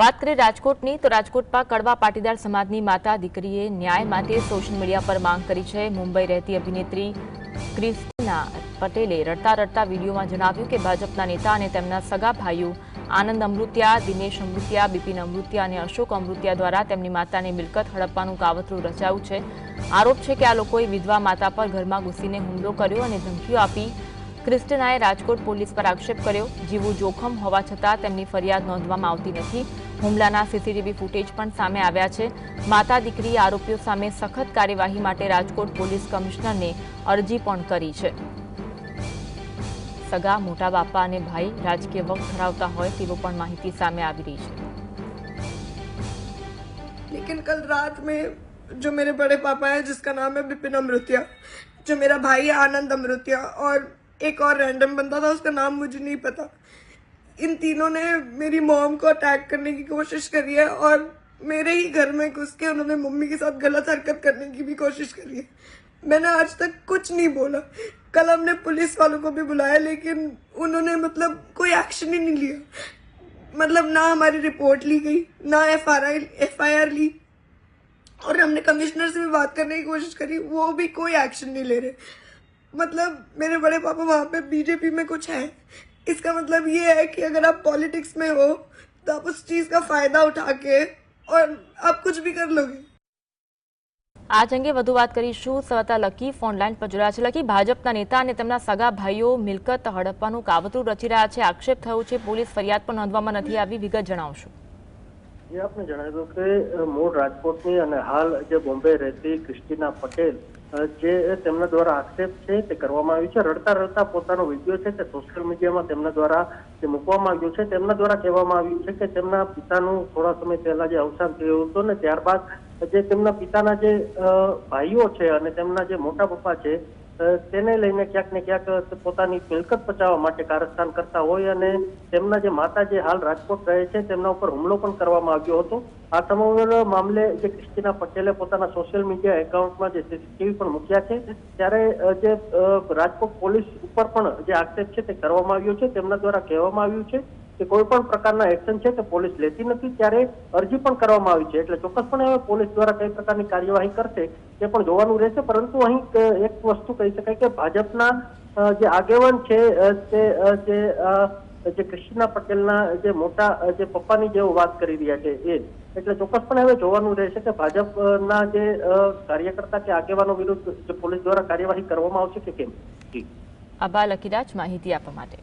વાત કરીએ રાજકોટની, તો રાજકોટમાં કડવા પાટીદાર સમાજની માતા દીકરીએ ન્યાય માટે સોશિયલ મીડિયા પર માંગ કરી છે. મુંબઈ રહેતી અભિનેત્રી ક્રિસ્ટિના પટેલે રડતા રડતા વિડીયોમાં જણાવ્યું કે ભાજપના નેતા અને તેમના સગા ભાઈઓ આનંદ અમૃત્યા, દિનેશ અમૃત્યા, બિપિન અમૃત્યા અને અશોક અમૃત્યા દ્વારા તેમની માતાની મિલકત હડપવાનું કાવતરું રચાયું છે. આરોપ છે કે આ લોકોએ વિધવા માતા પર ઘરમાં ઘૂસીને હુમલો કર્યો અને ધમકીઓ આપી ક્રિસ્ટિનાએ રાજકોટ પોલીસ પર આક્ષેપ કર્યો જીવું જોખમ હોવા છતાં તેમની ફરિયાદ નોંધવામાં આવતી નથી હુમલાના સીસીટીવી ફૂટેજ પણ સામે આવ્યા છે માતા દીકરીએ આરોપીઓ સામે સખત કાર્યવાહી માટે રાજકોટ પોલીસ કમિશનરને અરજી પણ કરી છે સગા મોટા બાપા અને ભાઈ રાજકીય વખત ધરાવતા હોય તેવો પણ માહિતી સામે આવી રહી છે लेकिन कल रात में जो मेरे बड़े पापा हैं जिसका नाम है बिपिन अमृतिया जो मेरा भाई है आनंद अमृतिया और एक और रैंडम बंदा था, उसका नाम मुझे नहीं पता। इन तीनों ने मेरी मॉम को अटैक करने की कोशिश करी है और मेरे ही घर में घुस के उन्होंने मम्मी के साथ गलत हरकत करने की भी कोशिश करी है। मैंने आज तक कुछ नहीं बोला। कल हमने पुलिस वालों को भी बुलाया, लेकिन उन्होंने मतलब कोई एक्शन ही नहीं लिया। मतलब ना हमारी रिपोर्ट ली गई, ना F R I F I R ली। और हमने कमिश्नर से भी बात करने की कोशिश करी, वो भी कोई एक्शन नहीं ले रहे। मतलब मेरे बड़े पापा वहाँ पे बीजेपी में कुछ है इसका मतलब ये है कि अगर आप पॉलिटिक्स में हो तो आप उस चीज़ का फ़ायदा उठा के और आप कुछ भी कर लोगे આજ અંગે વધુ વાત કરીશું સવતા લકી ફોનલાઈન પર જોડાયા છે લકી ભાજપના નેતા અને તેમના સગા ભાઈઓ મિલકત હડપવાનું કાવતરું રચી રહ્યા છે આક્ષેપ થયો છે પોલીસ ફરિયાદ પણ નોંધવામાં નથી આવી વિગત જણાવશો એ આપને જણાવ્યું કે અ, મૂળ રાજકોટની અને હાલ જે બોમ્બે રહેતી ક્રિસ્ટીના પટેલ અ, જે તેમના દ્વારા આક્ષેપ છે તે કરવામાં આવ્યું છે. રડતા રડતા પોતાનો વીડિયો છે તે સોશિયલ મીડિયામાં તેમના દ્વારા જે મૂકવામાં આવ્યું છે, તેમના દ્વારા કહેવામાં આવ્યું છે કે તેમના પિતાનું થોડા સમય પહેલા જે અવસાન થયું હતું ને ત્યારબાદ જે તેમના પિતાના જે ભાઈઓ છે અને તેમના જે મોટા પપ્પા છે તેને લઈને ક્યાંક ને ક્યાંક પોતાની મિલકત બચાવવા માટે કારસ્થાન કરતા હોય અને તેમના જે માતા જે હાલ રાજકોટ રહે છે, તેમના ઉપર હુમલો પણ કરવામાં આવ્યો હતો. આ સમગ્ર મામલે જે ક્રિસ્ટીના પટેલે પોતાના સોશિયલ મીડિયા એકાઉન્ટમાં જે સીસીટીવી પણ મૂક્યા છે, ત્યારે જે રાજકોટ પોલીસ ઉપર પણ જે આક્ષેપ છે તે કરવામાં આવ્યો છે, તેમના દ્વારા કહેવામાં આવ્યું છે. કે કોઈ પણ પ્રકારના એક્શન છે તે પોલીસ લેતી નથી. ત્યારે અરજી પણ કરવામાં આવી છે. એટલે ચોક્કસપણે હવે પોલીસ દ્વારા કઈ પ્રકારની કાર્યવાહી કરશે તે પણ જોવાનું રહેશે. પરંતુ અહીં એક વસ્તુ કહી શકાય કે ભાજપના જે આગેવાન છે તે જે જે કૃષ્ણા પટેલના જે મોટા જે પપ્પાની જેવો વાત કરી રહ્યા છે એ. એટલે ચોક્કસપણે હવે જોવાનું રહેશે કે ભાજપના જે કાર્યકર્તા કે આગેવાનો વિરુદ્ધ પોલીસ દ્વારા કાર્યવાહી કરવામાં આવશે કે કેમ? જી. આભાર લકીરાજ માહિતી આપવા માટે.